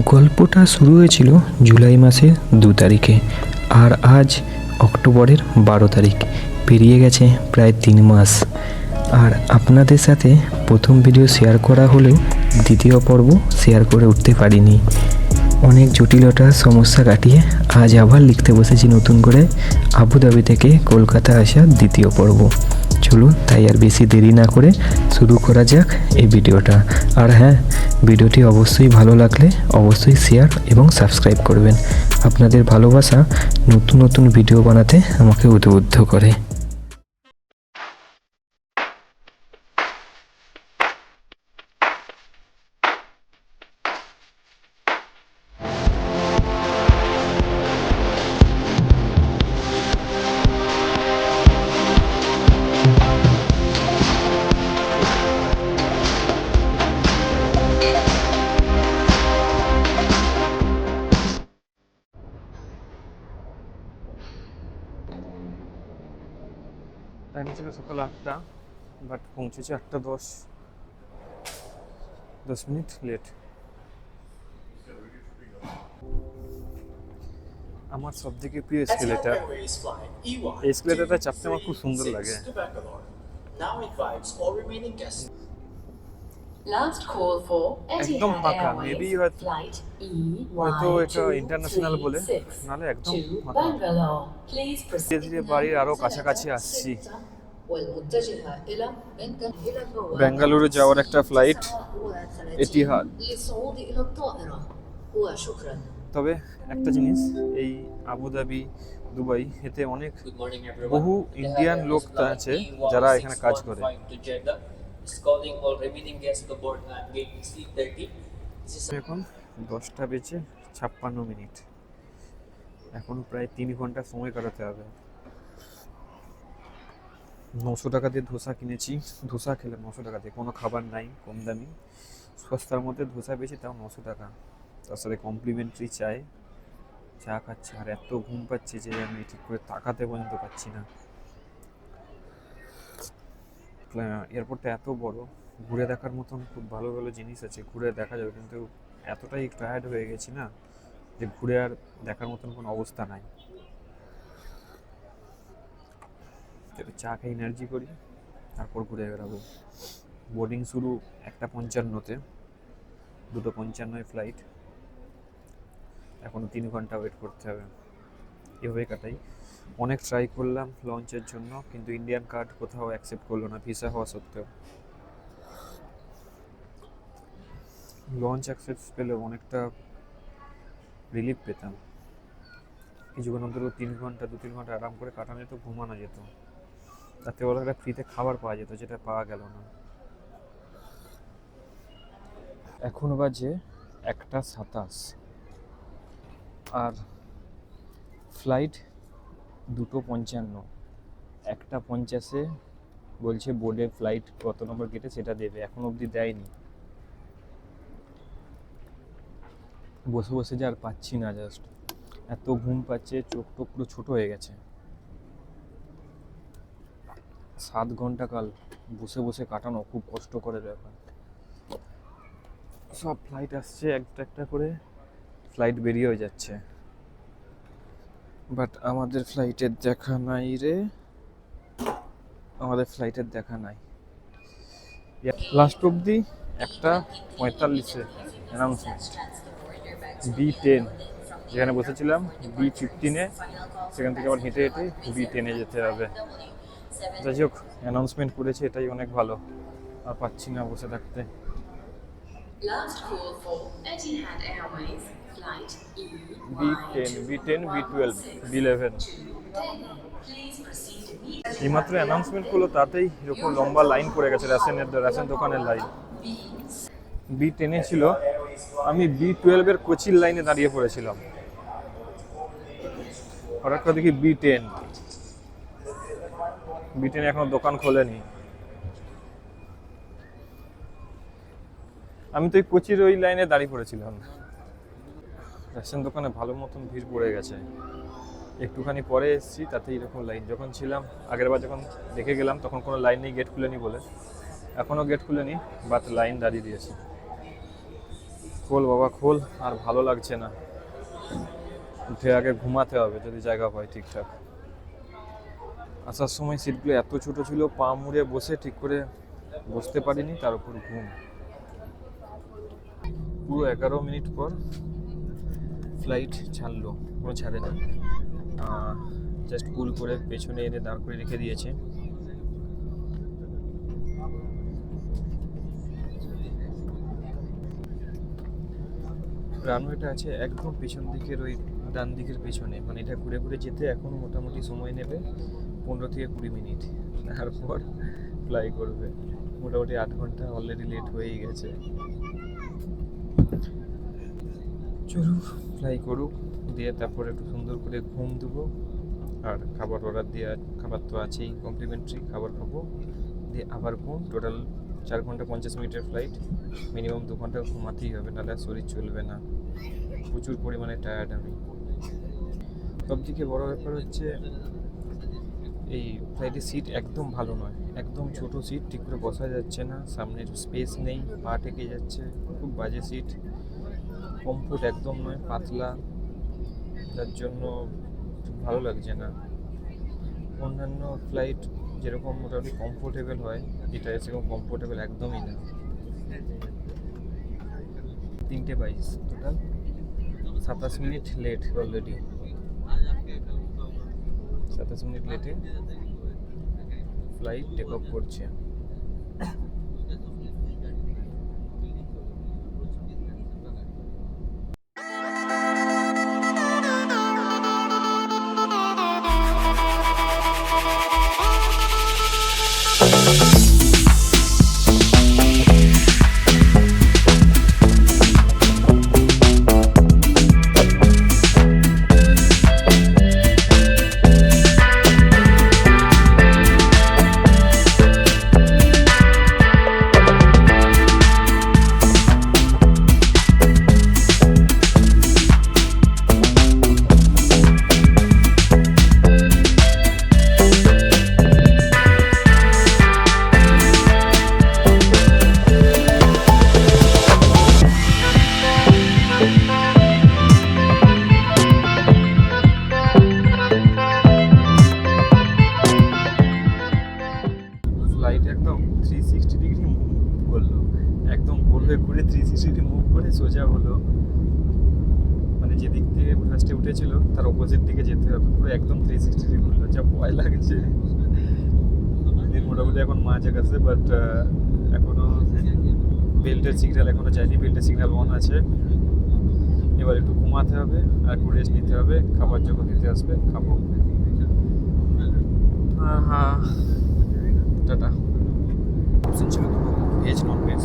গল্পটা শুরু হয়েছিল জুলাই মাসের দু তারিখে, আর আজ অক্টোবরের বারো তারিখ, পেরিয়ে গেছে প্রায় তিন মাস। আর আপনাদের সাথে প্রথম ভিডিও শেয়ার করা হলেও দ্বিতীয় পর্ব শেয়ার করে উঠতে পারিনি। অনেক জটিলতা, সমস্যা কাটিয়ে আজ আবার লিখতে বসেছি নতুন করে আবুধাবি থেকে কলকাতা আসা দ্বিতীয় পর্ব। চলুন, তাই আর বেশি দেরি না করে শুরু করা যাক এই ভিডিওটা। আর হ্যাঁ ভিডিওটি অবশ্যই ভালো লাগলে অবশ্যই শেয়ার এবং সাবস্ক্রাইব করবেন। আপনাদের ভালোবাসা নতুন নতুন ভিডিও বানাতে আমাকে উদ্বুদ্ধ করে। ছিল সকাল আটটা বাট পৌঁছেছে আটটা দশ। দশ মিনিট লেট আমার সব থেকে প্রিয় স্কেলেটার এই এসকেলেটারটা চাপতে আমার খুব সুন্দর লাগে। একদম ফাঁকা, maybe হয়তো- হয়তো এটা international বলে, নাহলে একদম ধীরে ধীরে বাড়ির আরও কাছাকাছি আসছি। ব্যাঙ্গালুরু যাওয়ার একটা ফ্লাইট এটিহাদ তবে একটা জিনিস এই আবুধাবি দুবাই এতে অনেক বহু ইন্ডিয়ান লোক আছে যারা এখানে কাজ করে। এখন দশটা বেজে ছাপ্পান্ন মিনিট। এখন প্রায় তিন ঘণ্টা সময় কাটাতে হবে। নশো টাকা দিয়ে ধোসা কিনেছি। ধোসা খেলে নশো টাকা দিয়ে, কোনো খাবার নাই, কম দামি। সস্তার মধ্যে ধোসা পেয়েছি তাও নশো টাকা। তার সাথে কমপ্লিমেন্টারি চাই। চা খাচ্ছে, আর এত ঘুম পাচ্ছে যে আমি ঠিক করে তাকাতে পর্যন্ত পাচ্ছি না। এয়ারপোর্টটা এত বড়, ঘুরে দেখার মতন খুব ভালো ভালো জিনিস আছে, ঘুরে দেখা যাবে, কিন্তু এতটাই টায়ার্ড হয়ে গেছি না, যে ঘুরে আর দেখার মতন কোনো অবস্থা নাই। একটু চা খেয়ে এনার্জি করি, তারপর ঘুরে বেরাবো বোর্ডিং শুরু একটা পঞ্চান্নতে, দুটো পঞ্চান্নয় ফ্লাইট এখনও তিন ঘণ্টা ওয়েট করতে হবে। এভাবে কাটাই। অনেক ট্রাই করলাম লঞ্চের জন্য, কিন্তু ইন্ডিয়ান কার্ড কোথাও অ্যাকসেপ্ট করল না ভিসা হওয়া সত্ত্বেও। লঞ্চ অ্যাক্সেস পেলেও অনেকটা রিলিফ পেতাম। কিছুক্ষণ অন্তর তিন ঘণ্টা দু তিন ঘণ্টা আরাম করে কাটানো যেত ঘুমানো যেত। একটা ফ্রিতে খাবার পাওয়া যেত, যেটা পাওয়া গেল না। এখন বাজে একটা সাতাশ। আর ফ্লাইট দুটো পঞ্চান্ন। একটা পঞ্চাশে বলছে বোর্ডে ফ্লাইট কত নম্বর গেটে সেটা দেবে, এখন অবধি দেয়নি। বসে বসে যে আর পাচ্ছি না জাস্ট এত ঘুম পাচ্ছে চোখ টোক পুরো ছোটো হয়ে গেছে। সাত ঘণ্টা কাল বসে বসে কাটানো, খুব কষ্ট করে ব্যাপার। সব ফ্লাইট আসছে, একটা একটা করে। ফ্লাইট বেরিয়ে যাচ্ছে। বাট আমাদের ফ্লাইটের দেখা নাই রে। আমাদের ফ্লাইটের দেখা নাই। লাস্ট অব্দি একটা পঁয়তাল্লিশে অ্যানাউন্সমেন্ট বি টেন যেখানে বসেছিলাম বি ফিফটিনে সেখান থেকে আবার হেঁটে হেঁটে বি টেনে যেতে হবে। যাই হোক অ্যানাউন্সমেন্ট করেছে এটাই অনেক ভালো। আর পাচ্ছি না বসে থাকতে। B ten B ten B twelve B eleven. এইমাত্র অ্যানাউন্সমেন্ট করল তাতেই এরকম লম্বা লাইন পড়ে গেছে রেশনের রেশন দোকানের লাইন বি টেনে ছিল আমি বি টুয়েলভের কোচির লাইনে দাঁড়িয়ে পড়েছিলাম। হঠাৎ করে দেখি বি টেন বি টেন এখনও দোকান খোলেনি। আমি তো ওই কোচির ওই লাইনে দাঁড়িয়ে পড়েছিলাম। রেশন দোকানে ভালো মতন ভিড় পড়ে গেছে। একটুখানি পরে এসেছি তাতে এরকম লাইন। যখন ছিলাম, আগের বার যখন দেখে গেলাম, তখন কোনো লাইন নেই, গেট খুলেনি বলে। এখনও গেট খুলেনি, বাট লাইন দাঁড়িয়ে দিয়েছে। খোল বাবা, খোল, আর ভালো লাগছে না। উঠে আগে ঘুমাতে হবে, যদি জায়গা হয় ঠিকঠাক। আসার সময় সিটগুলো এত ছোট ছিল, পা মুড়ে বসে ঠিক করে বসতে পারিনি, তার উপর ঘুম। পুরো এগারো মিনিট পর ফ্লাইট ছাড়লো, কোনো ছাড়ে না। জাস্ট কুল করে পেছনে এনে দাঁড় করে রেখে দিয়েছে। রানওয়েটা আছে একদম পেছন দিকের ওই ডান দিকের পেছনে মানে এটা ঘুরে ঘুরে যেতে এখনও মোটামুটি সময় নেবে। পনেরো থেকে কুড়ি মিনিট। তারপর ফ্লাই করবে। মোটামুটি আট ঘণ্টা অলরেডি লেট হয়েই গেছে। চলুক ফ্লাই করুক। দিয়ে তারপর একটু সুন্দর করে ঘুম দেবো। আর খাবার অর্ডার দিয়ে, খাবার তো আছেই কমপ্লিমেন্টারি খাবার খাব। দিয়ে আবার ঘুম টোটাল চার ঘণ্টা পঞ্চাশ মিনিটের ফ্লাইট মিনিমাম দু ঘণ্টা ঘুমাতেই হবে, নাহলে শরীর চলবে না। প্রচুর পরিমাণে টায়ার্ড আমি। সব থেকে বড় ব্যাপার হচ্ছে এই ফ্লাইটের সিট একদম ভালো নয়। একদম ছোট সিট ঠিক করে বসা যাচ্ছে না। সামনের স্পেস নেই, পা টেকে যাচ্ছে। খুব বাজে সিট কমফোর্ট একদম নয়, পাতলা। যার জন্য ভালো লাগছে না। অন্যান্য ফ্লাইট যেরকম মোটামুটি কমফোর্টেবল হয়, এটা সেরকম কমফোর্টেবল একদমই না। তিনটে বাইশ টোটাল সাতাশ মিনিট লেট অলরেডি সাতাশ মিনিট প্লেটে ফ্লাইট টেক অফ করছে। হয়ে ঘুরে থ্রি সিক্সটি মুভ করে সোজা হলো। মানে যে দিক থেকে ফার্স্টে উঠেছিল, তার অপোজিট দিকে যেতে হবে। পুরো একদম থ্রি সিক্সটি ঘুরলো। যা ভয় লাগছে। মোটামুটি এখন মাঝ গেছে বাট এখনও বেল্টের সিগন্যাল এখনও যায়নি বেল্টের সিগন্যাল অন আছে। এবার একটু ঘুমাতে হবে আর একটু রেস্ট নিতে হবে। খাবার যখন দিতে আসবে, খাব। টাটা। ছিল দুটো ভেজ নন ভেজ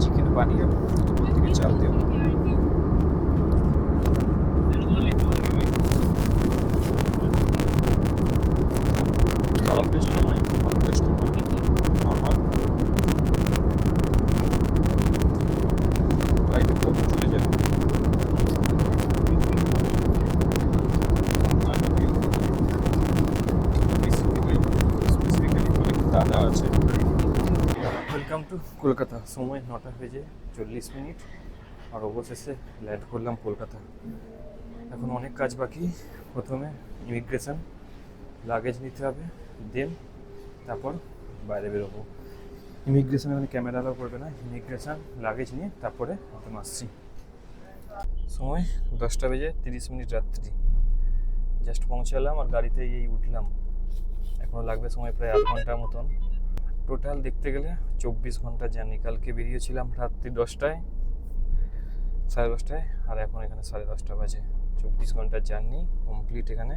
চিকেন বানিয়ে উপর থেকে চাল দেব। খারাপ টেস্ট নয় ভালো টেস্ট নয় নর্মাল ফ্লাইটে কখন চলে যাবে দাদা আছে ওয়েলকাম টু কলকাতা, সময় নটা বেজে চল্লিশ মিনিট। আর অবশেষে ল্যান্ড করলাম কলকাতা। এখন অনেক কাজ বাকি। প্রথমে ইমিগ্রেশন লাগেজ নিতে হবে দেন তারপর বাইরে বেরোবো। ইমিগ্রেশন মানে ক্যামেরা অ্যালাউ করবে না। ইমিগ্রেশন লাগেজ নিয়ে তারপরে একদম আসছি। সময় দশটা বেজে তিরিশ মিনিট রাত্রি। জাস্ট পৌঁছালাম আর গাড়িতে এই উঠলাম। এখনও লাগবে সময় প্রায় আধ ঘণ্টার মতন। টোটাল দেখতে গেলে চব্বিশ ঘণ্টা জার্নি কালকে বেরিয়েছিলাম রাত্রি দশটায়, সাড়ে দশটায়, আর এখন এখানে সাড়ে দশটা বাজে। চব্বিশ ঘণ্টার জার্নি কমপ্লিট এখানে।